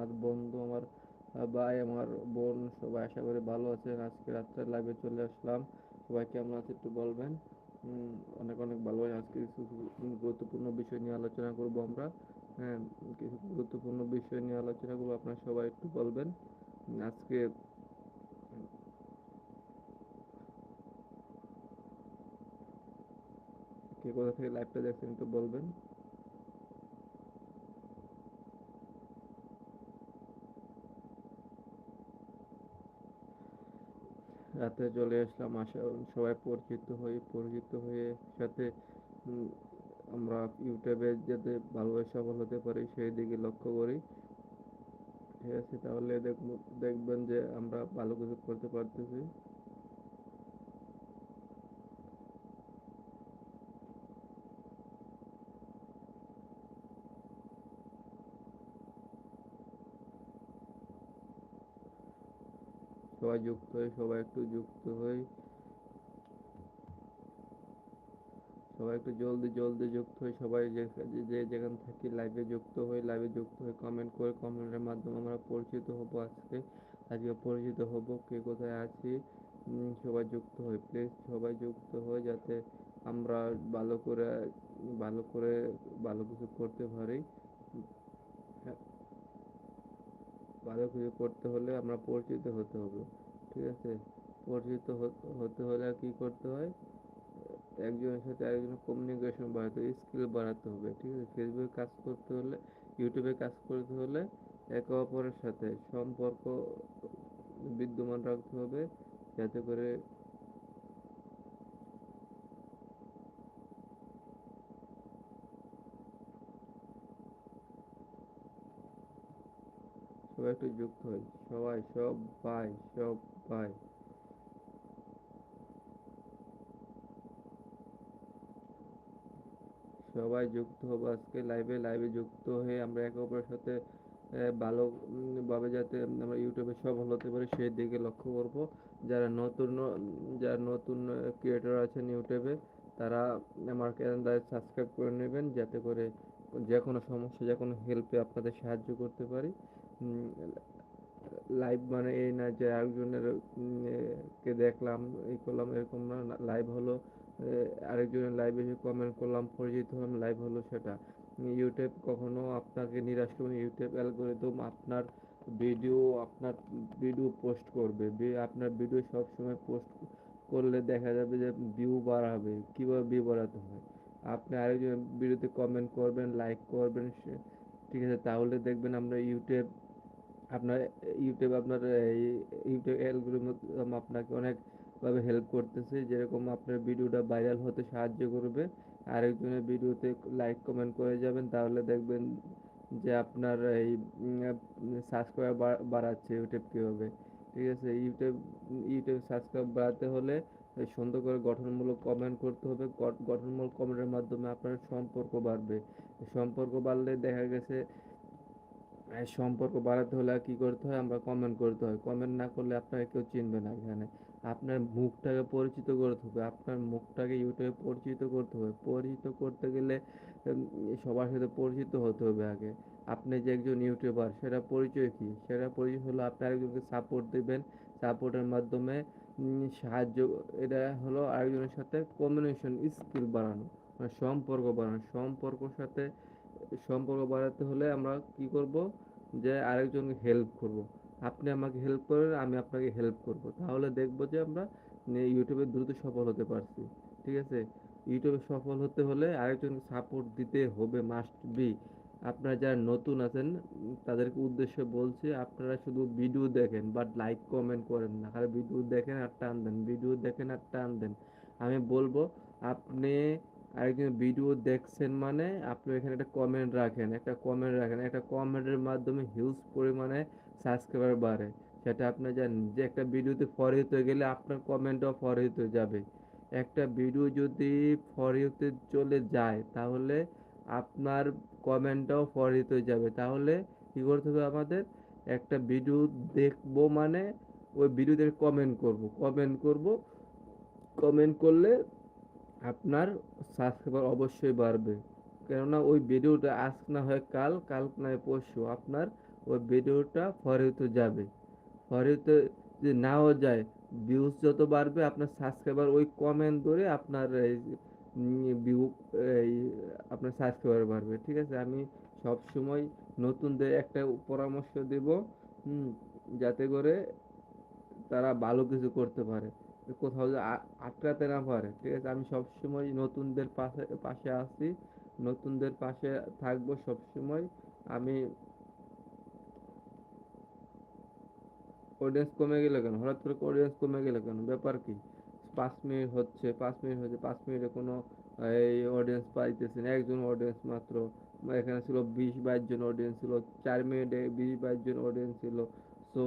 আমার বন্ধু, আমার ভাই, আমার বোন সবাই আশা করি ভালো আছেন। আজকে রাত্রে লাইভে চলে আসলাম। সবাই কেমন আছে একটু বলবেন? অনেক অনেক ভালো। আজকে কিছু গুরুত্বপূর্ণ বিষয় নিয়ে আলোচনা করব আমরা। হ্যাঁ কিছু গুরুত্বপূর্ণ বিষয় নিয়ে আলোচনা করব, আপনারা সবাই একটু বলবেন। আজকে কে কোথা থেকে লাইভটা দেখছেন একটু বলবেন। রাতে চলে আসলাম, আসা সবাই পরিচিত হয়ে পরিচিত হয়ে সাথে আমরা ইউটিউবে যাতে ভালোভাবে সফল হতে পারি সেই দিকে লক্ষ্য করি। ঠিক আছে, তাহলে দেখব, দেখবেন যে আমরা ভালো কিছু করতে পারতেছি। সবাই যুক্ত হয়ে সবাই একটু যুক্ত হই সবাই একটু জলদি জলদি যুক্ত হই সবাই যে যে- যেখান থেকে লাইভে যুক্ত হই লাইভে যুক্ত হয়ে কমেন্ট করে কমেন্টের মাধ্যমে আমরা পরিচিত হব আজকে। আজকে পরিচিত হব কে কোথায় আছি সবাই যুক্ত হই প্লিজ সবাই যুক্ত হই যাতে আমরা ভালো করে ভালো করে ভালো কিছু করতে পারি। হ্যাঁ, ভালো কিছু করতে হলে আমরা পরিচিত হতে হবে। ঠিক আছে? পরিচিত হতে হলে কি করতে হয়? একজনের সাথে আরেকজনের কমিউনিকেশন বাড়াতে হবে স্কিল বাড়াতে হবে, ঠিক আছে? ফেসবুকে কাজ করতে হলে ইউটিউবে কাজ করতে হলে একে অপরের সাথে সম্পর্ক বিদ্যমান রাখতে হবে, যাতে করে সবাই একটু যুক্ত হয় সবাই সব ভাই সব ভাই। সবাই যুক্ত হব আজকে লাইভে লাইভে যুক্ত হয়ে আমরা একে অপরের সাথে আহ, ভালো ভাবে যাতে আমরা ইউটিউবে সব সফল হতে পারি সেই দিকে লক্ষ্য করব। যারা নতুন যারা নতুন ক্রিয়েটর আছেন ইউটিউবে তারা আমার চ্যানেলটা সাবস্ক্রাইব করে নেবেন যাতে করে যে কোনো সমস্যা যে কোনো হেল্পে আপনাদের সাহায্য করতে পারি। লাইভ মানে এই না যে একজনের কে দেখলাম এই করলাম, এরকম না লাইভ হলো আরেকজনের লাইভে এসে কমেন্ট করলাম, পরিচিত হলাম লাইভ হলো সেটা। ইউটিউব কখনো আপনাকে নিরাশ করবে। ইউটিউব অ্যালগোরিদম আপনার ভিডিও আপনার ভিডিও পোস্ট করবে। আপনার ভিডিও সব সময় পোস্ট করলে দেখা যাবে যে ভিউ বাড়াবে। কীভাবে ভিউ বাড়াতে হয়? আপনি আরেকজন ভিডিওতে কমেন্ট করবেন লাইক করবেন ঠিক আছে, তাহলে দেখবেন আমরা ইউটিউব আপনার ইউটিউব আপনার, এই ইউটিউব অ্যালগোরিদম আপনাকে অনেকভাবে হেল্প করতেছে। যেরকম আপনার ভিডিওটা ভাইরাল হতে সাহায্য করবে। আরেকজনের ভিডিওতে লাইক কমেন্ট করে যাবেন। তাহলে দেখবেন যে আপনার এই সাবস্ক্রাইব বাড়াচ্ছে ইউটিউব কীভাবে। ঠিক আছে? ইউটিউব ইউটিউব সাবস্ক্রাইব বাড়াতে হলে সুন্দর করে গঠনমূলক কমেন্ট করতে হবে। গঠনমূলক কমেন্টের মাধ্যমে আপনার সম্পর্ক বাড়বে। সম্পর্ক বাড়লে দেখা গেছে সম্পর্ক বাড়াতে হলে কি করতে হয়? আমরা কমেন্ট করতে হয়। কমেন্ট না করলে আপনাকে কেউ চিনবে না এখানে। আপনার মুখটাকে পরিচিত করতে হবে। আপনার মুখটাকে ইউটিউবে পরিচিত করতে হবে। পরিচিত করতে গেলে সবার সাথে পরিচিত হতে হবে আগে। আপনি যে একজন ইউটিউবার সেটা পরিচয় কি? সেটা পরিচয় হলো আপনি আরেকজনকে সাপোর্ট দিবেন। সাপোর্টের মাধ্যমে সাহায্য, এটা হলো আরেকজনের সাথে কমিউনিকেশন স্কিল বাড়ানো মানে সম্পর্ক বাড়ানো। সম্পর্কর সাথে সম্পর্ক বাড়াতে হলে আমরা কি করব? যে আরেকজনকে হেল্প করব। আপনি আমাকে হেল্প করেন, আমি আপনাকে হেল্প করব। তাহলে দেখব যে আমরা ইউটিউবে দ্রুত সফল হতে পারছি। ঠিক আছে? ইউটিউবে সফল হতে হলে আরেকজনকে সাপোর্ট দিতে হবে মাস্ট বি আপনারা যারা নতুন আছেন, তাদেরকে উদ্দেশ্যে বলছি, আপনারা শুধু ভিডিও দেখেন বাট লাইক কমেন্ট করেন না। খালি ভিডিও দেখেন আর টান দেন ভিডিও দেখেন আর টান দেন। আমি বলব, আপনি আরেকজন ভিডিও দেখছেন মানে আপনি এখানে একটা কমেন্ট রাখেন, একটা কমেন্ট রাখেন, একটা কমেন্টের মাধ্যমে হিউজ পরিমাণে সাবস্ক্রাইবার বাড়ে। সেটা আপনি জানেন যে একটা ভিডিওতে ফরিত হয়ে গেলে আপনার কমেন্টও ফরিত হয়ে যাবে। একটা ভিডিও যদি ফরিতে চলে যায়, তাহলে আপনার কমেন্টটাও ফরিত হয়ে যাবে। তাহলে কী করতে হবে আমাদের? একটা ভিডিও দেখব মানে ওই ভিডিওতে কমেন্ট করব। কমেন্ট করব কমেন্ট করলে আপনার সাবস্ক্রাইবার অবশ্যই বাড়বে। কেননা ওই ভিডিওটা আজ না হয় কাল কাল না হয় পরশু আপনার ওই ভিডিওটা ফরিতে যাবে। ফরিতে যদি নাও যায় ভিউজ যত বাড়বে, আপনার সাবস্ক্রাইবার ওই কমেন্ট ধরে আপনার ভিউ এই আপনার সাবস্ক্রাইবার বাড়বে, ঠিক আছে? আমি সব সময় নতুনদের একটা পরামর্শ দেব যাতে করে তারা ভালো কিছু করতে পারে। কোথাও আটকাতে না পারে, ঠিক আছে? আমি সব সময় নতুনদের পাশে পাশে আছি, নতুনদের পাশে থাকব সব সময় আমি অডিয়েন্স কমে গেল কেন? হঠাৎ করে অডিয়েন্স কমে গেল কেন? ব্যাপার কি? পাঁচ মিনিট হচ্ছে, পাঁচ মিনিট হচ্ছে, পাঁচ মিনিটে কোনো, এই অডিয়েন্স পাইতেছে না। একজন অডিয়েন্স মাত্র, এখানে ছিল বিশ বাইশ জন অডিয়েন্স ছিল, চার মিনিটে বিশ বাইশ জন অডিয়েন্স ছিল। সো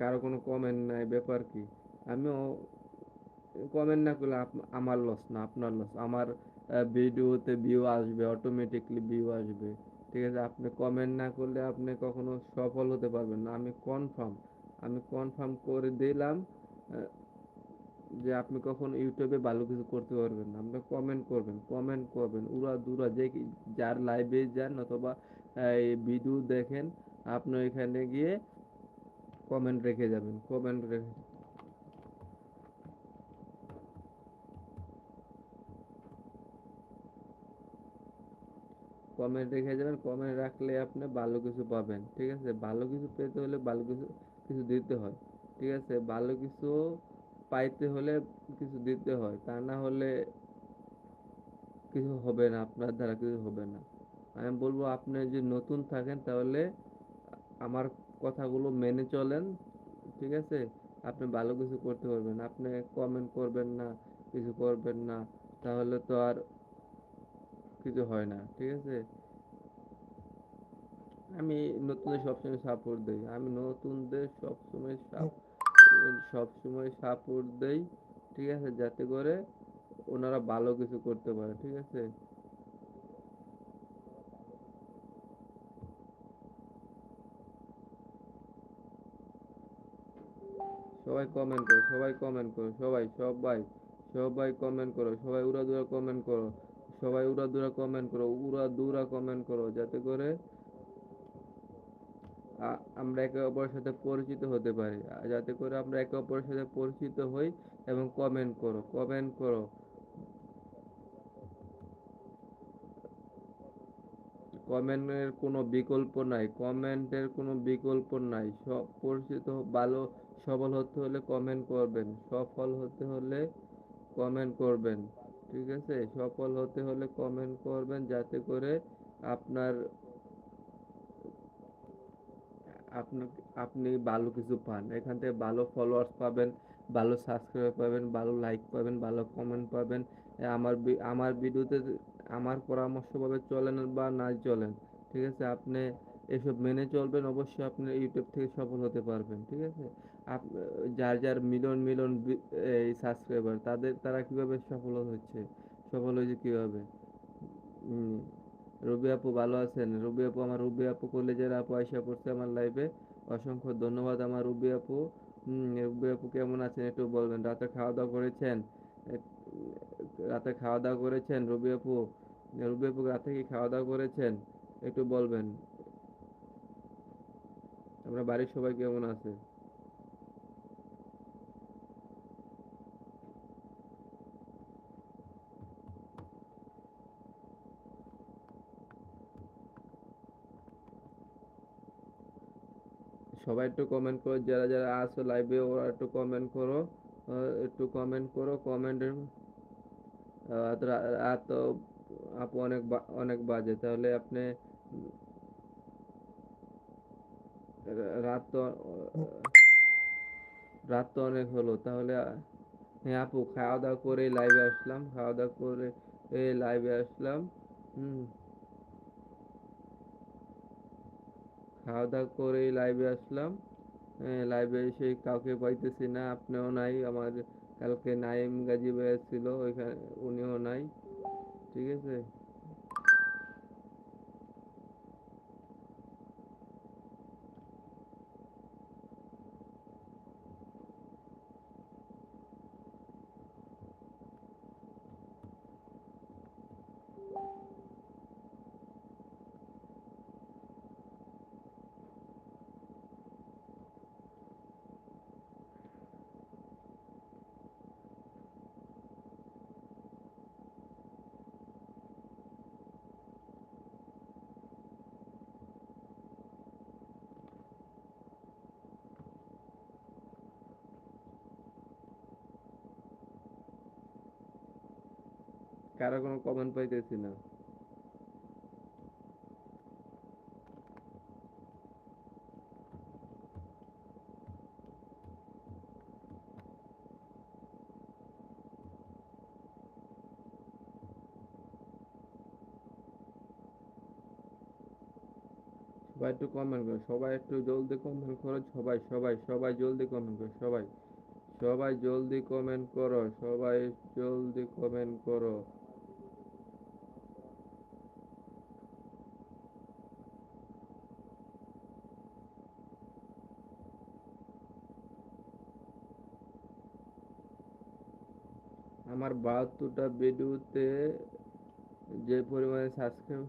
কারও কোনো কমেন্ট নাই, ব্যাপার কি? আমিও কমেন্ট না করলে আমার লস না, আপনার লস আমার ভিডিওতে ভিউ আসবে অটোমেটিকলি ভিউ আসবে। ঠিক আছে, আপনি কমেন্ট না করলে আপনি কখনো সফল হতে পারবেন না। আমি কনফার্ম আমি কনফার্ম করে দিলাম যে আপনি কখন ইউটিউবে ভালো কিছু করতে পারবেন না। আপনি কমেন্ট করবেন কমেন্ট করবেন, উড়া দুরা যে যার লাইভে যান অথবা এই ভিডিও দেখেন, আপনি ওইখানে গিয়ে কমেন্ট রেখে যাবেন কমেন্ট রেখে কমেন্ট রেখে যাবেন। কমেন্ট রাখলে আপনি ভালো কিছু পাবেন, ঠিক আছে? ভালো কিছু পেতে হলে ভালো কিছু কিছু দিতে হয়, ঠিক আছে? ভালো কিছু পাইতে হলে কিছু দিতে হয়, তা না হলে কিছু হবে না, আপনার দ্বারা কিছু হবে না। আমি বলব, আপনি যদি নতুন থাকেন, তাহলে আমার কথাগুলো মেনে চলেন, ঠিক আছে? আপনি ভালো কিছু করতে পারবেন, আপনি কমেন্ট করবেন না, কিছু করবেন না, তাহলে তো আর কিছু হয় না, ঠিক আছে? আমি নতুনদের সবসময় সাপোর্ট দেই। আমি নতুনদের সবসময় সবসময় সাপোর্ট দেই, ঠিক আছে? যাতে করে ওনারা ভালো কিছু করতে পারে, ঠিক আছে? সবাই কমেন্ট করো, সবাই কমেন্ট করো, সবাই সবাই সবাই কমেন্ট করো, সবাই উড়া দুরা কমেন্ট করো। সবাই উড়া দুরা কমেন্ট করো, উড়া দুরা কমেন্ট করো, যাতে করে আমরা একে অপরের সাথে পরিচিত হতে পারি। যাতে করে আমরা একে অপরের সাথে পরিচিত হই এবং কমেন্ট করো কমেন্ট করো। কমেন্টের কোনো বিকল্প নাই কমেন্টের কোনো বিকল্প নাই। সব পরিচিত, ভালো সফল হতে হলে কমেন্ট করবেন, সফল হতে হলে কমেন্ট করবেন। ঠিক আছে? সফল হতে হলে কমেন্ট করবেন যাতে করে আপনার আপনার আপনি ভালো কিছু পান। এখান থেকে ভালো ফলোয়ার্স পাবেন, ভালো সাবস্ক্রাইবার পাবেন, ভালো লাইক পাবেন, ভালো কমেন্ট পাবেন। আমার আমার ভিডিওতে আমার পরামর্শ ভাবে চলেন বা না চলেন, ঠিক আছে? আপনি এসব মেনে চলবেন, অবশ্যই আপনি ইউটিউব থেকে সফল হতে পারবেন, ঠিক আছে? যার যার মিলন মিলন এই সাবস্ক্রাইবার তাদের, তারা কীভাবে সফল হচ্ছে? সফল হয়েছে কীভাবে? রবি আপু ভালো আছেন? রবি আপু, আমার রবি আপু কলেজের আপু আইসা পড়ছে আমার লাইভে অসংখ্য ধন্যবাদ আমার রবি আপু। রবি আপু কেমন আছেন একটু বলবেন? রাতে খাওয়া দাওয়া করেছেন? রাতে খাওয়া দাওয়া করেছেন রবি আপু? রবি আপু, রাতে কি খাওয়া দাওয়া করেছেন? একটু বলবেন। আমরা বাড়ির সবাই কেমন আছে? সবাই একটু কমেন্ট করো, যারা যারা আসো লাইভে ওরা একটু কমেন্ট করো একটু কমেন্ট করো কমেন্টের রাত আপু অনেক অনেক বাজে, তাহলে আপনি রাত তো রাত তো অনেক হলো, তাহলে হ্যাঁ আপু খাওয়া দাওয়া করে লাইভে আসলাম, খাওয়া দাওয়া করে লাইভে আসলাম, হুম। খাওয়া দাওয়া করে লাইভে আসলাম। লাইভে এসে কাউকে পাইতেছি না, আপনিও নাই, আমার কালকে নাইম গাজী ভাইয়া ছিল, ওইখানে উনিও নাই, ঠিক আছে? কারও কোনো কমেন্ট পাইতেছি না। সবাই একটু কমেন্ট করো, সবাই একটু জলদি কমেন্ট করো, সবাই সবাই সবাই জলদি কমেন্ট করো, সবাই সবাই জলদি কমেন্ট করো, সবাই জলদি কমেন্ট করো। আমার বাহাত্তরটা ভিডিওতে যে পরিমাণে সাবস্ক্রাইব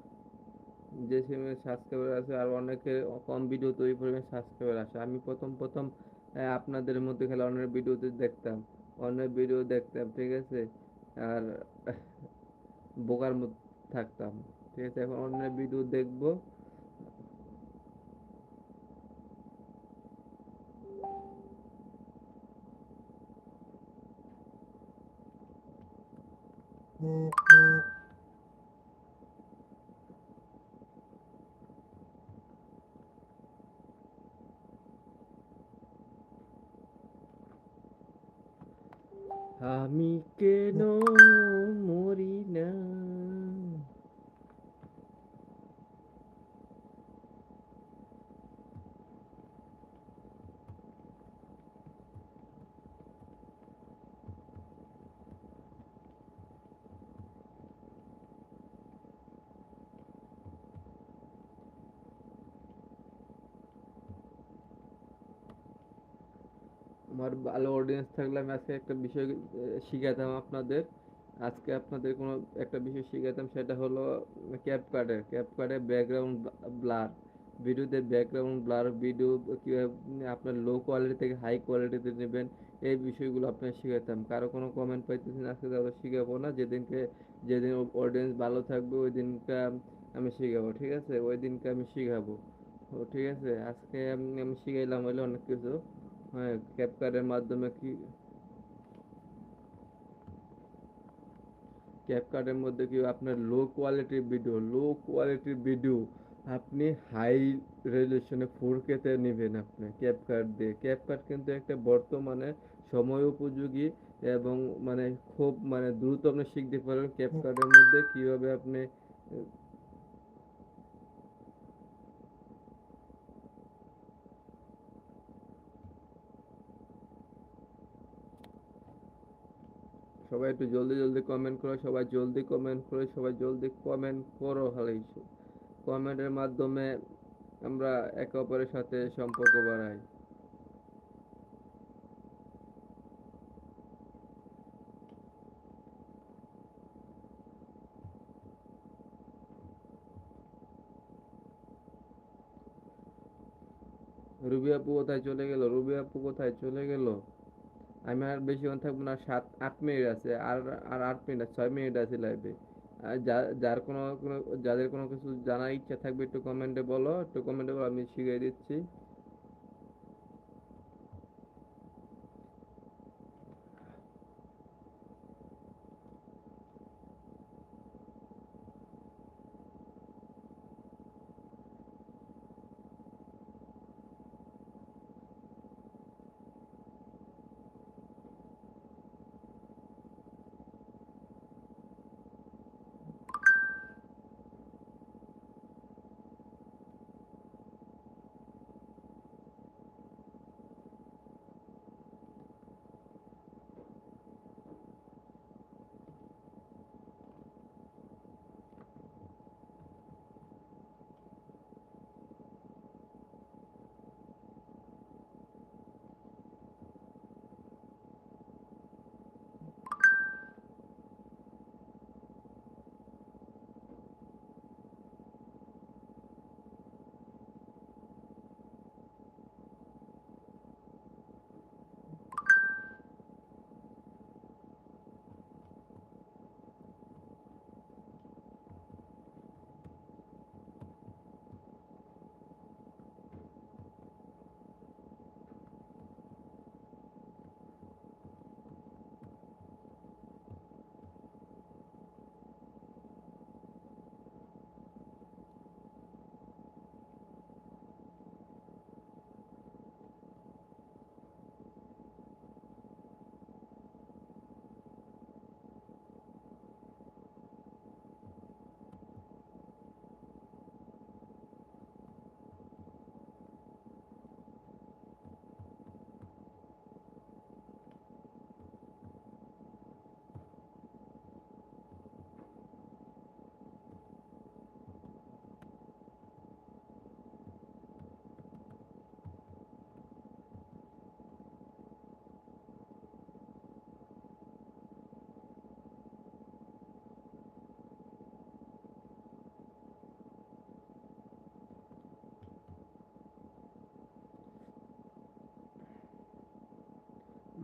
যে পরিমাণে সাবস্ক্রাইবার আছে আর অনেকে কম ভিডিওতে ওই পরিমাণে সাবস্ক্রাইবার আসে। আমি প্রথম প্রথম আপনাদের মধ্যে খেলা অনেক ভিডিওতে দেখতাম অনেক ভিডিও দেখতাম, ঠিক আছে? আর বোকার মধ্যে থাকতাম, ঠিক আছে? এখন অনেক ভিডিও দেখব। আমি কেন মরি না আমার ভালো অডিয়েন্স থাকলে আমি আজকে একটা বিষয় শিখাতাম আপনাদের। আজকে আপনাদের কোনো একটা বিষয় শিখাতাম, সেটা হলো ক্যাপকাটের ক্যাপকাটের ব্যাকগ্রাউন্ড ব্লার ভিডিওতে ব্যাকগ্রাউন্ড ব্লার ভিডিও কীভাবে আপনার লো কোয়ালিটি থেকে হাই কোয়ালিটিতে নেবেন, এই বিষয়গুলো আপনার শিখাতাম। কারও কোনো কমেন্ট পাইতেছি না আজকে তাহলে শিখাবো না। যেদিনকে, যেদিন অডিয়েন্স ভালো থাকবে ওই দিনকে আমি শিখাবো, ঠিক আছে? ওই দিনকে আমি শিখাবো। ঠিক আছে? আজকে আমি আমি শিখাইলাম হইলে অনেক কিছু। হ্যাঁ ক্যাপকাটের মাধ্যমে কি? ক্যাপকাটের মধ্যে কি আপনার লো কোয়ালিটির ভিডিও লো কোয়ালিটির ভিডিও আপনি হাই রেজলিউশনে ফোর তে নেবেন আপনি ক্যাপকাট দিয়ে। ক্যাপকাট কিন্তু একটা বর্তমানে সময় উপযোগী এবং মানে খুব মানে দ্রুত আপনি শিখতে পারবেন। ক্যাপকাটের মধ্যে কীভাবে আপনি সবাই একটু জলদি জলদি কমেন্ট করো, সবাই জলদি কমেন্ট করো, সবাই জলদি কমেন্ট করো হালাই কমেন্টের মাধ্যমে আমরা একে অপরের সাথে সম্পর্ক বাড়াই। রুবি আপু কোথায় চলে গেল? রুবি আপু কোথায় চলে গেল? আমি আর বেশিক্ষণ থাকব না, সাত, আট মিনিট আছে, আর আর আট মিনিট আছে ছয় মিনিট আছে লাইভে যার কোনো কোনো, যাদের কোনো কিছু জানার ইচ্ছা থাকবে একটু কমেন্টে বলো, একটু কমেন্টে বলো, আমি শিখিয়ে দিচ্ছি।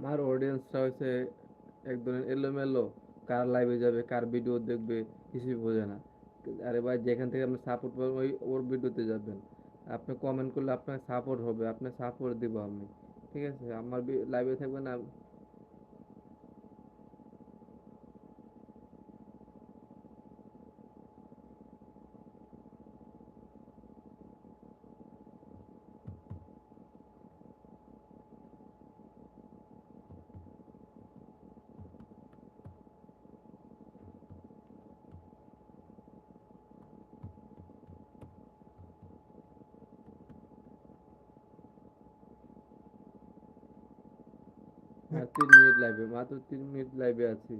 আমার অডিয়েন্সটা হচ্ছে এক ধরনের এলোমেলো। কার লাইভে যাবে, কার ভিডিও দেখবে, কিছুই বোঝে না। আরে ভাই, যেখান থেকে আপনি সাপোর্ট পাবেন, ওই ওর ভিডিওতে যাবেন। আপনি কমেন্ট করলে আপনার সাপোর্ট হবে আপনার সাপোর্ট দিব আমি। ঠিক আছে? আমার লাইভে থাকবেন আর হ্যাঁ তিন মিনিট লাইভে মাত্র তিন মিনিট লাইভে আছি।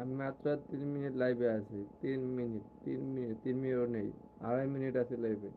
আমি মাত্র তিন মিনিট লাইভে আছি, তিন মিনিট তিন মিনিট, তিন মিনিটও নেই, আড়াই মিনিট আছে লাইভে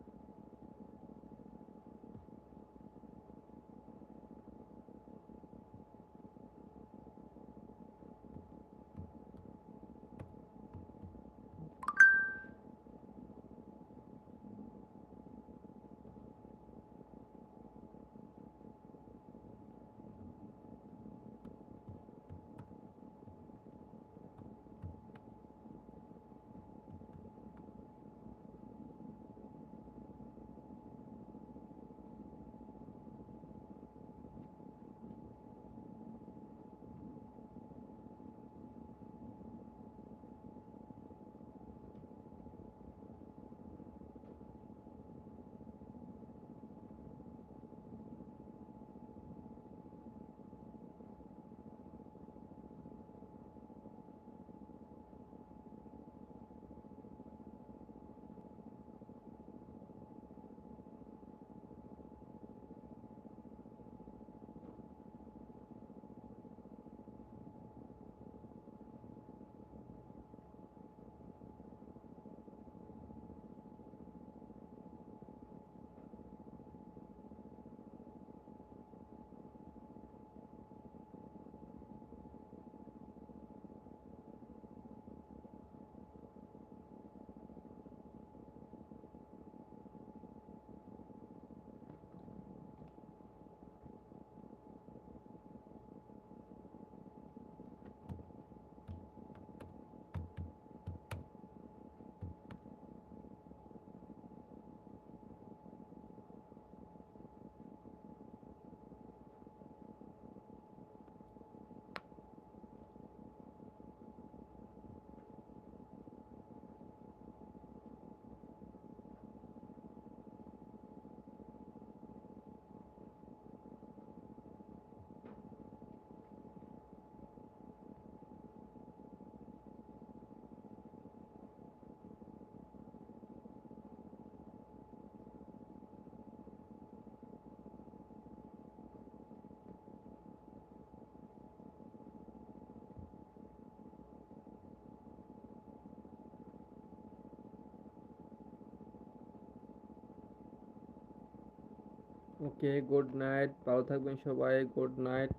ওকে গুড নাইট ভালো থাকবেন সবাই গুড নাইট